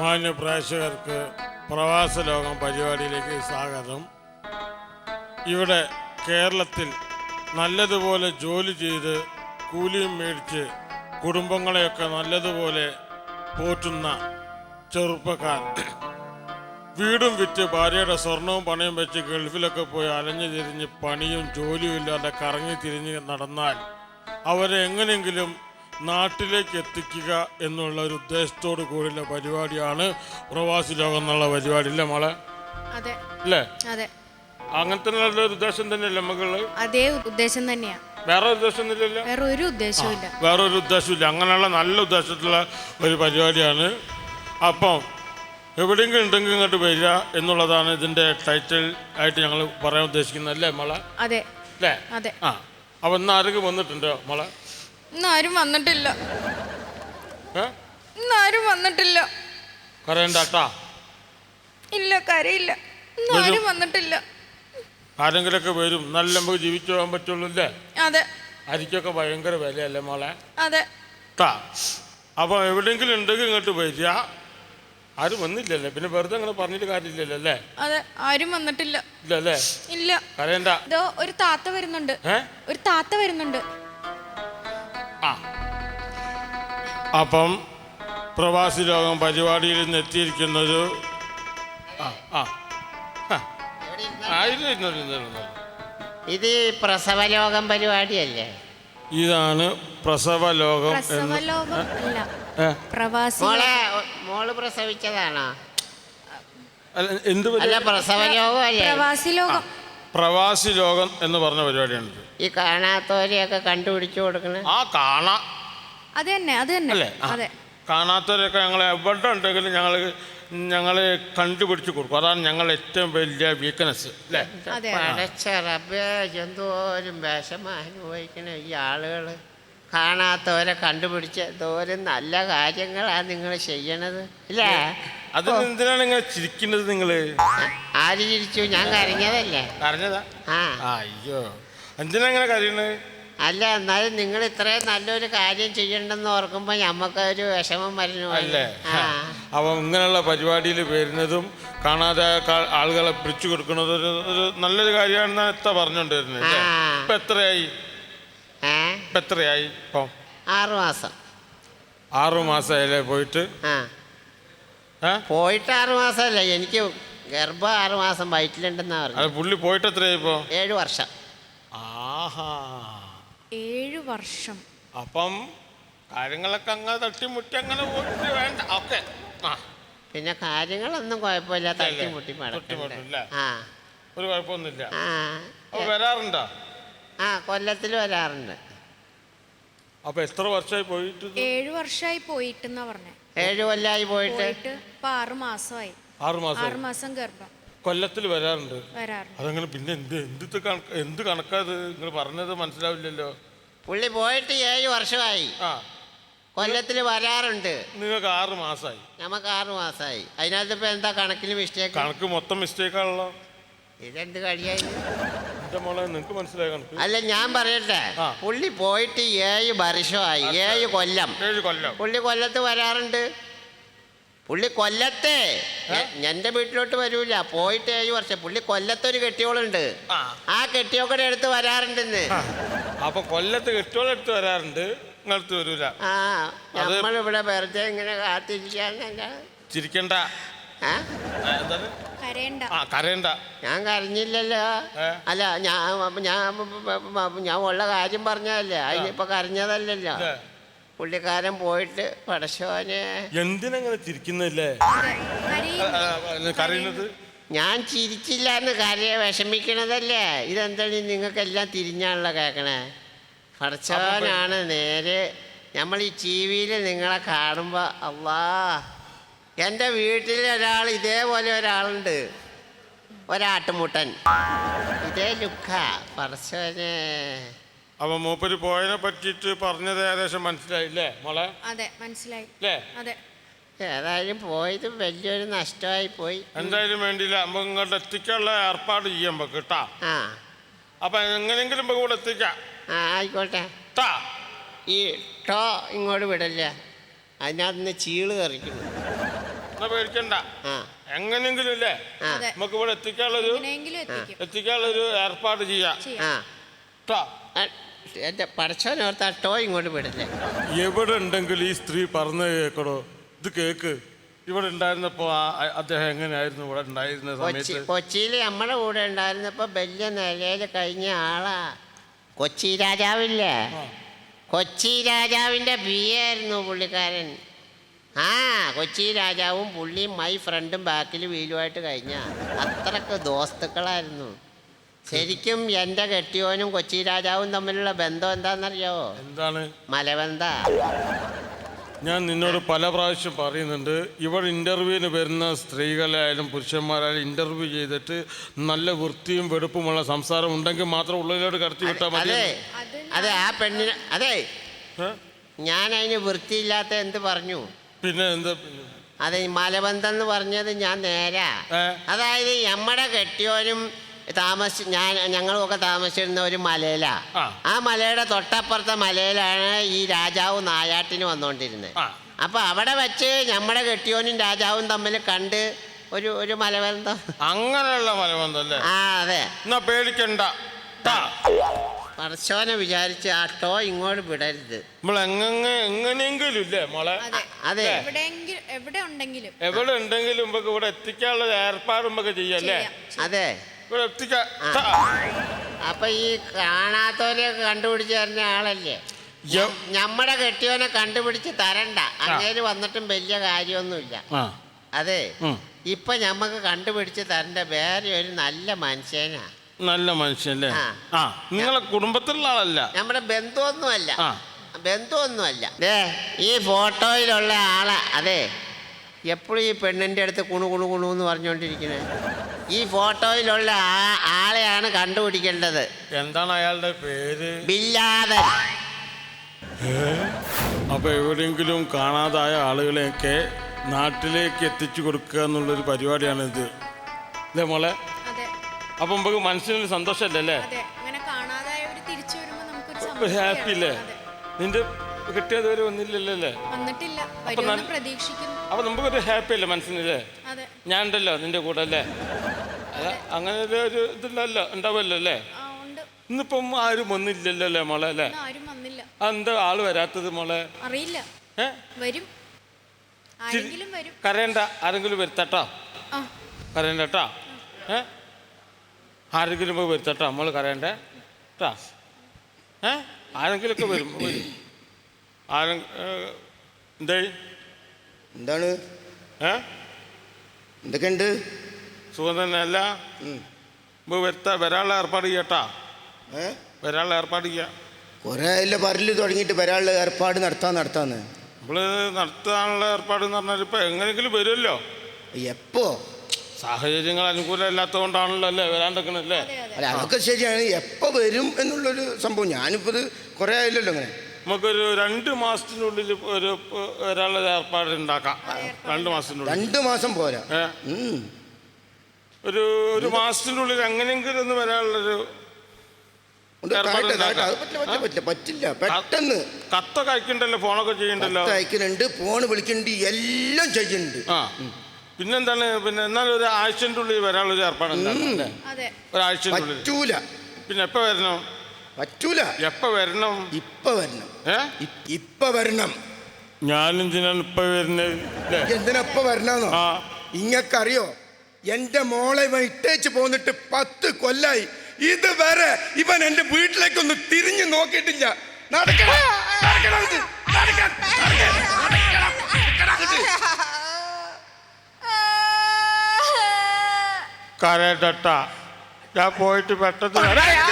മാന്യ പ്രേക്ഷകർക്ക് പ്രവാസ ലോകം പരിപാടിയിലേക്ക് സ്വാഗതം. ഇവിടെ കേരളത്തിൽ നല്ലതുപോലെ ജോലി ചെയ്ത് കൂലിയും മേടിച്ച് കുടുംബങ്ങളെയൊക്കെ നല്ലതുപോലെ പോറ്റുന്ന ചെറുപ്പക്കാർ. വീടും വിറ്റ് ഭാര്യയുടെ സ്വർണവും പണയും വെച്ച് ഗൾഫിലൊക്കെ പോയി അലഞ്ഞു തിരിഞ്ഞ് പണിയും ജോലിയും ഇല്ലാതെ കറങ്ങി തിരിഞ്ഞ് നടന്നാൽ അവരെ എങ്ങനെയെങ്കിലും നാട്ടിലേക്ക് എത്തിക്കുക എന്നുള്ള ഒരു ഉദ്ദേശത്തോട് കൂടിയുള്ള പരിപാടിയാണ് പ്രവാസി ലോകം എന്നുള്ള പരിപാടി അല്ലേ മോളെ? അതെ. അല്ലേ? അതെ. അങ്ങനത്തെ നല്ലൊരു ഉദ്ദേശം തന്നെയല്ലേ മകൾ അതേ ഉദ്ദേശം തന്നെയാണ് വേറെ ഉദ്ദേശമൊന്നുമില്ലല്ലോ വേറെ ഒരു ഉദ്ദേശമില്ല ഇല്ല. വേറെ ഒരു ഉദ്ദേശമില്ല അങ്ങനെയുള്ള നല്ല ഉദ്ദേശത്തിലുള്ള ഒരു പരിപാടിയാണ്. അപ്പം എവിടെയെങ്കിലും ഉണ്ടെങ്കിൽ ഇങ്ങോട്ട് വരിക എന്നുള്ളതാണ് ഇതിന്റെ ടൈറ്റിൽ ആയിട്ട് ഞങ്ങൾ പറയാൻ ഉദ്ദേശിക്കുന്നത് അല്ലേ മോളെ? അതെ. അല്ലേ? അതെ. ആ. അപ്പം ഇന്ന് ആരെങ്കിലും വന്നിട്ടുണ്ടോ മോളെ? ഇന്ന് ആരും വന്നിട്ടില്ല. ഏ? ഇന്ന് ആരും വന്നിട്ടില്ല കരയണ്ടാട്ടാ ഇല്ല കരയില്ല. ഇന്ന് ആരും വന്നിട്ടില്ല. ആരെങ്കിലൊക്കെ വരും. നല്ല നമുക്ക് ജീവിച്ചു പോകാൻ പറ്റുള്ളൂ അല്ലേ? അതെ. അരിക്കൊക്കെ ഭയങ്കര വിലയല്ലേ മോളെ? അതെ. ട്ടാ. അപ്പോൾ എവിടെയെങ്കിലും ഉണ്ടെങ്കിൽ ഇങ്ങോട്ട് വരിക. ആരും വന്നില്ലല്ലേ? പിന്നെ വെറുതെ അങ്ങനെ പറഞ്ഞിട്ട് കാര്യമില്ലല്ലോ അല്ലേ? അതെ ആരും വന്നിട്ടില്ല. ഇല്ലല്ലേ? ഇല്ല. കരയണ്ട. ഇതോ ഒരു താത്ത വരുന്നുണ്ട്. ഒരു താത്ത വരുന്നുണ്ട്. അപ്പം പ്രവാസി ലോകം പരിപാടിയിൽ നിന്ന് എത്തിയിരിക്കുന്നത്. ഇത് പ്രസവ പ്രസവലോകം പരിപാടിയല്ലേ? ഇതാണ് പ്രസവ ലോകം. മോളെ മോൾ പ്രസവിച്ചതാണോ? എന്ത് അല്ലേ പ്രവാസി ലോകം. പ്രവാസി ലോകം എന്ന് പറഞ്ഞ പരിപാടിയാണ് ഈ കാണാത്തവരെയൊക്കെ കണ്ടുപിടിച്ചു കൊടുക്കണേ. ആ കാണാ. അത് തന്നെ അത് തന്നെ. അല്ലേ? ആ. അതെ. കാണാത്തവരൊക്കെ ഞങ്ങൾ എവിടെ ഉണ്ടെങ്കിലും ഞങ്ങൾ ഞങ്ങൾ കണ്ടുപിടിച്ച് കൊടുക്കും. അതാണ് ഞങ്ങളുടെ ഏറ്റവും വലിയ വീക്ക്നെസ് അല്ലേ? അതെ പടച്ച റബ്ബേ എന്തോരം വിഷമം അനുഭവിക്കണ ഈ ആളുകൾ കാണാത്തവരെ കണ്ടുപിടിച്ച് എന്തോരം നല്ല കാര്യങ്ങളാണ് നിങ്ങൾ ചെയ്യണത് ഇല്ലേ അതിന് എന്തിനാണ് നിങ്ങൾ ചിരിക്കുന്നത് നിങ്ങൾ ആര് ചിരിച്ചു? ഞാൻ കരഞ്ഞതല്ലേ? അറിഞ്ഞതാ ആ. അയ്യോ. എന്തിനാ ഇങ്ങനെ കരയണത് അല്ല എന്നാലും നിങ്ങൾ ഇത്രയും നല്ലൊരു കാര്യം ചെയ്യണ്ടെന്ന് ഓർക്കുമ്പോൾ ഞമ്മക്കൊരു വിഷമം വരുന്നു. അല്ലേ? അപ്പം ഇങ്ങനെയുള്ള പരിപാടിയിൽ വരുന്നതും കാണാതെ ആളുകളെ പിടിച്ചു കൊടുക്കുന്നത് ഒരു ഒരു നല്ലൊരു കാര്യമാണെന്നാണ് എത്ര പറഞ്ഞുകൊണ്ടിരുന്നത്. ഇപ്പം എത്രയായി? ഇപ്പം എത്രയായി ഇപ്പം? ആറു മാസം. ആറു മാസമായില്ലേ പോയിട്ട്? പോയിട്ട് ആറു മാസമല്ലേ? എനിക്ക് ഗർഭം ആറു മാസം വയറ്റിലുണ്ടെന്നാ പറഞ്ഞു പുള്ളി പോയിട്ട് എത്രയായി ഇപ്പോൾ ഏഴ് വർഷം. ആഹാ. ഏഴു വർഷം. അപ്പം കാര്യങ്ങളൊക്കെ അങ്ങ് തട്ടിമുട്ടി അങ്ങനെ പോയിട്ട് വേണ്ട. ഓക്കെ. ആ. പിന്നെ കാര്യങ്ങളൊന്നും കുഴപ്പമില്ല. തട്ടിമുട്ടി തട്ടിമുട്ടി, ഇല്ലേ? ആ. ഒരു കുഴപ്പമൊന്നുമില്ല. ആ. അപ്പോൾ വരാറുണ്ടോ? ആ കൊല്ലത്തിൽ വരാറുണ്ട്. അപ്പോൾ എത്ര വർഷമായി പോയിട്ട് ഇത്? ഏഴു വർഷമായി പോയിട്ടെന്നാ പറഞ്ഞേ. ഏഴു കൊല്ലായി പോയിട്ട്? പോയിട്ട് ഇപ്പൊ ആറു മാസമായി. ആറ് മാസം ആറു മാസം ഗർഭം. കൊല്ലത്തിൽ വരാറുണ്ട്. വരാറുണ്ട്. അതങ്ങനെ പിന്നെ എന്ത് എന്ത് കണക്ക് എന്ത് കണക്കാത്? നിങ്ങൾ പറഞ്ഞത് മനസ്സിലാവില്ലല്ലോ. പുള്ളി പോയിട്ട് ഏഴ് വർഷമായി. ആ. കൊല്ലത്തിൽ വരാറുണ്ട്. നിങ്ങൾക്ക് ആറ് മാസമായി നമുക്ക് ആറ് മാസമായി അതിനകത്ത് ഇപ്പൊ എന്താ കണക്കിന് മിസ്റ്റേക്ക് കണക്ക് മൊത്തം മിസ്റ്റേക്ക് ആണല്ലോ. ഇതെന്ത് മോളെ നിങ്ങൾക്ക് മനസ്സിലായ കണക്ക്? അല്ല ഞാൻ പറയട്ടെ. ആ. പുള്ളി പോയിട്ട് ഏഴ് വർഷമായി. ഏഴ് കൊല്ലം. ഏഴ് കൊല്ലം. പുള്ളി കൊല്ലത്ത് വരാറുണ്ട്. പുള്ളി കൊല്ലത്തെ. എന്റെ വീട്ടിലോട്ട് വരൂല. പോയിട്ട് ഏഴ് വർഷം. പുള്ളി കൊല്ലത്തെ ഒരു കെട്ടിയോളുണ്ട്. ആ. കെട്ടിയോക്കടെ അടുത്ത് വരാറുണ്ടെന്ന്. ആ. അപ്പൊ കൊല്ലത്ത് കെട്ടിയോളെടുത്ത് വരാറുണ്ട്. നിങ്ങളടുത്ത് വരൂല. ആ. നമ്മളിവിടെ വെറുതെ ഇങ്ങനെ കാത്തിരിക്കാന്നല്ല ചിരിക്കണ്ട. കരയണ്ട. ആ കരയണ്ട. ഞാൻ കരഞ്ഞില്ലല്ലോ. അല്ല ഞാൻ ഞാൻ ഞാൻ ഉള്ള കാര്യം പറഞ്ഞതല്ലേ. അതിനിപ്പോ കരഞ്ഞതല്ലല്ലോ? പുള്ളിക്കാരൻ പോയിട്ട് പടശോനെ എന്തിനങ്ങനെ ചിരിക്കുന്നില്ലേ. കരയുന്നത്? ഞാൻ ചിരിച്ചില്ല എന്ന് കരയെ വിഷമിക്കണതല്ലേ? ഇതെന്താണ് നിങ്ങൾക്കെല്ലാം തിരിഞ്ഞാണല്ലോ കേൾക്കണേ പടച്ചവനാണ് നേരെ നമ്മൾ ഈ ടി വിയിൽ നിങ്ങളെ കാണുമ്പോൾ അള്ളാ എന്റെ വീട്ടിൽ ഒരാൾ ഇതേപോലെ ഒരാളുണ്ട്. ഒരാട്ടുമുട്ടൻ. ഇതേ ലുക്ക പടച്ചവനെ അപ്പൊ മൂപ്പര് പോയതിനെ പറ്റിട്ട് പറഞ്ഞത് ഏകദേശം മനസ്സിലായില്ലേ മോളെ? അതെ മനസ്സിലായി. അല്ലേ അതെ. ഏതായാലും പോയത് വലിയൊരു നഷ്ടമായി പോയി. എന്തായാലും വേണ്ടിയില്ല. നമുക്ക് ഇങ്ങോട്ട് എത്തിക്കാനുള്ള ഏർപ്പാട് ചെയ്യാൻ നമുക്ക് കേട്ടാ. ആ. അപ്പൊ എങ്ങനെയെങ്കിലും നമുക്ക് ഇവിടെ എത്തിക്കാം. ആ ആയിക്കോട്ടെ. ട്ടാ. ഈ ടോ ഇങ്ങോട്ട് വിടല്ല? അതിനകത്ത് നിന്ന് ചീൾ കറിക്കുന്നു. എന്നാ പേടിക്കണ്ട. ആ. എങ്ങനെയെങ്കിലും ഇല്ലേ? ആ. അതെ. നമുക്ക് ഇവിടെ എത്തിക്കാനുള്ളൊരു എങ്ങനെയെങ്കിലും എത്തിക്കും. എത്തിക്കാനുള്ളൊരു ഏർപ്പാട് ചെയ്യാം. ആ. ചെയ്യാം ട്ടാ. ആ, എന്റെ പടച്ചോനോർത്ത് ആ ടോയ് ഇങ്ങോട്ട് വിടില്ലേ എവിടെ ഉണ്ടെങ്കിൽ ഈ സ്ത്രീ പറഞ്ഞു കേക്കടോ. ഇത് കേക്ക്. ഇവിടെ ഉണ്ടായിരുന്നപ്പോ ആ- ആ- അദ്ദേഹം എങ്ങനെയായിരുന്നു ഇവിടെ ഉണ്ടായിരുന്ന കൊച്ചി സമയത്ത്? കൊച്ചിയിൽ നമ്മുടെ കൂടെ ഉണ്ടായിരുന്നപ്പോൾ വലിയ നിലയിൽ കഴിഞ്ഞ ആളാ. കൊച്ചി രാജാവില്ലേ? കൊച്ചി രാജാവിന്റെ ബി ആയിരുന്നു പുള്ളിക്കാരൻ. ആ കൊച്ചി രാജാവും പുള്ളിയും മൈ ഫ്രണ്ടും ബാക്കിൽ വീലുമായിട്ട് കഴിഞ്ഞ. അത്രയ്ക്ക് ദോസ്തുക്കളായിരുന്നു. ശരിക്കും എന്റെ കെട്ടിയോനും കൊച്ചി രാജാവും തമ്മിലുള്ള ബന്ധം എന്താണെന്നറിയാവോ എന്താണ്? മലബന്ധ. ഞാൻ നിന്നോട് പല പ്രാവശ്യം പറയുന്നുണ്ട് ഇവർ ഇന്റർവ്യൂവിന് വരുന്ന സ്ത്രീകളായാലും പുരുഷന്മാരായാലും ഇന്റർവ്യൂ ചെയ്തിട്ട് നല്ല വൃത്തിയും വെടുപ്പുമുള്ള സംസാരം ഉണ്ടെങ്കിൽ മാത്രം ഉള്ളിലോട്ട് കടത്തി വിട്ടാൽ മതി അതെ അതെ ആ പെണ്ണിന് അതെ. ഏ? ഞാൻ അതിന് വൃത്തിയില്ലാത്ത എന്ത് പറഞ്ഞു? പിന്നെ എന്താ അതെ ഈ മലബന്ധം എന്ന് പറഞ്ഞത് ഞാൻ നേരാ. ഏ? അതായത് നമ്മുടെ കെട്ടിയോനും താമസി ഞാൻ ഞങ്ങളുമൊക്കെ താമസിച്ചിരുന്ന ഒരു മലയിലാണ് ആ. മലയുടെ തൊട്ടപ്പുറത്തെ മലയിലാണ് ഈ രാജാവ് നായാട്ടിന് വന്നുകൊണ്ടിരുന്നത്. അപ്പോൾ അപ്പൊ അവിടെ വെച്ച് നമ്മുടെ കെട്ടിയോനും രാജാവും തമ്മിൽ കണ്ട് ഒരു ഒരു മലബന്ധം. അങ്ങനെയുള്ള മലബന്ധം ആ അതെ. എന്നാ പേടിക്കണ്ട. പറശോനെ വിചാരിച്ച് ആ ടോ ഇങ്ങോട്ട് വിടരുത്. എങ്ങനെയെങ്കിലും ഇല്ലേ മോളെ? അതെ. എവിടെ ഉണ്ടെങ്കിലും. എവിടെ ഉണ്ടെങ്കിലും നമുക്ക് ഇവിടെ എത്തിക്കാനുള്ള ഏർപ്പാടും നമുക്ക് ചെയ്യല്ലേ അതെ. എത്തിക്കാ. അപ്പൊ ഈ കാണാത്തവരെയൊക്കെ കണ്ടുപിടിച്ച് തരുന്ന ആളല്ലേ? നമ്മുടെ കെട്ടിയവനെ കണ്ടുപിടിച്ച് തരണ്ട. അങ്ങേര് വന്നിട്ടും വലിയ കാര്യമൊന്നുമില്ല. അതെ. ഇപ്പൊ ഞമ്മക്ക് കണ്ടുപിടിച്ച് തരണ്ട വേറെ ഒരു നല്ല മനുഷ്യനാ. നല്ല മനുഷ്യല്ലേ ആ. നിങ്ങളെ കുടുംബത്തിലുള്ള ആളല്ല. നമ്മുടെ ബന്ധുവൊന്നുമല്ല. ബന്ധുവൊന്നുമല്ല. ഈ ഫോട്ടോയിലുള്ള ആളാ. അതെ. എപ്പോഴും ഈ പെണ്ണിന്റെ അടുത്ത് കുണു കുണു കുണു എന്ന് പറഞ്ഞുകൊണ്ടിരിക്കുന്നത് ഈ ഫോട്ടോയിലുള്ള ആ ആളെയാണ് കണ്ടുപിടിക്കേണ്ടത്. എന്താണ് അയാളുടെ പേര്? ബില്ലാതൻ അപ്പൊ എവിടെയെങ്കിലും കാണാതായ ആളുകളെയൊക്കെ നാട്ടിലേക്ക് എത്തിച്ചു കൊടുക്കുക എന്നുള്ളൊരു പരിപാടിയാണ് ഇത് അല്ലേ മോളെ? അതെ. അപ്പൊ നമുക്ക് മനസ്സിനൊരു സന്തോഷമല്ലേ അല്ലേ? ഹാപ്പി അല്ലേ നിന്റെ കിട്ടിയത് വരെ വന്നില്ലല്ലേ അപ്പൊ പ്രതീക്ഷിക്കുന്നു. അപ്പൊ നമുക്കൊരു ഹാപ്പി അല്ലേ മനസ്സിനല്ലേ? ഞാൻ ഉണ്ടല്ലോ നിന്റെ കൂടെ അല്ലേ? അങ്ങനെ ഒരു ഇതില്ലല്ലോ ഉണ്ടാവുമല്ലോ അല്ലേ? ഇന്നിപ്പം ആരും ഒന്നില്ലല്ലോ അല്ലേ? മോളെ അല്ലേ എന്താ ആൾ വരാത്തത് മോളെ? അറിയില്ല. വരും. കരയണ്ട ആരെങ്കിലും വരുത്തട്ടോ. ആ. കരയണ്ട കേട്ടോ ഏ? ആരെങ്കിലും പോയി വരുത്തട്ടോ നമ്മൾ കരയണ്ടേ? കേട്ടാ ഏ? ആരെങ്കിലുമൊക്കെ വരും വരും. ആരെ എന്തേ? എന്താണ്? ഏ? എന്തൊക്കെയുണ്ട്? സുഖം തന്നെ അല്ല? വരുത്ത വരാനുള്ള ഏർപ്പാട് ചെയ്യട്ടാ? ഏ? വരാനുള്ള ഏർപ്പാട് ചെയ്യാം. കുറേ ആയില്ല പരൽ തുടങ്ങിയിട്ട് വരാനുള്ള ഏർപ്പാട് നടത്താൻ നടത്താന്ന്? നമ്മൾ നടത്താനുള്ള ഏർപ്പാട് എന്ന് പറഞ്ഞാൽ ഇപ്പം എങ്ങനെയെങ്കിലും വരുമല്ലോ എപ്പോ? സാഹചര്യങ്ങൾ അനുകൂലമല്ലാത്തതുകൊണ്ടാണല്ലോ അല്ലേ വരാണ്ടിരിക്കണല്ലേ അല്ല? അതൊക്കെ ശരിയാണ്. എപ്പോ വരും എന്നുള്ളൊരു സംഭവം. ഞാനിപ്പോൾ ഇത് കുറേ ആയില്ലല്ലോ അങ്ങനെ നമുക്കൊരു രണ്ട് മാസത്തിനുള്ളിൽ ഒരു ഒരാളുടെ ഏർപ്പാട് ഉണ്ടാക്കാം. രണ്ട് മാസത്തിനുള്ളിൽ രണ്ട് മാസം പോരാ. ഏ? ഒരു ഒരു മാസത്തിന്റെ ഉള്ളിൽ എങ്ങനെയെങ്കിലും ഒന്ന് വരാനുള്ളൊരു ഉണ്ട്, ഏർപ്പാട് കാട്ടെ, കാട്ടെ. അത് ഉണ്ടാക്കാം. പറ്റില്ല പറ്റില്ല. പറ്റില്ല. പെട്ടെന്ന്. കത്തൊക്കെ അയക്കണ്ടല്ലോ ഫോണൊക്കെ ചെയ്യണ്ടല്ലോ. കത്ത് അയക്കുന്നുണ്ട് ഫോൺ വിളിക്കുന്നുണ്ട് എല്ലാം ചെയ്യുന്നുണ്ട്. ആ. പിന്നെന്താണ് പിന്നെ എന്നാലും ഒരു ആഴ്ചന്റെ ഉള്ളിൽ വരാനുള്ളൊരു ഏർപ്പാട് ഉണ്ടാക്കാം അല്ലേ? അതെ. ഒരാഴ്ചന്റെ ഉള്ളിൽ പറ്റൂല. പിന്നെ എപ്പോൾ വരണം? പറ്റൂല. എപ്പ വരണം? ഇപ്പൊ വരണം. ഏ? വരണം ഞാൻ വരണം. ഞാനെന്തിനാണ് ഇപ്പം വരുന്നത് എന്തിനപ്പ വരണമെന്നോ ആ. ഇങ്ങക്കറിയോ? എന്റെ മോളെ ഇവൻ ഇട്ടേച്ച് പോന്നിട്ട് പത്ത് കൊല്ലായി. ഇതുവരെ ഇവൻ എന്റെ വീട്ടിലേക്കൊന്ന് തിരിഞ്ഞു നോക്കിയിട്ടില്ല. ഇത്, നടക്ക, ഇത്. കരട്ട ഞാൻ പോയിട്ട് പെട്ടെന്ന് വരാം.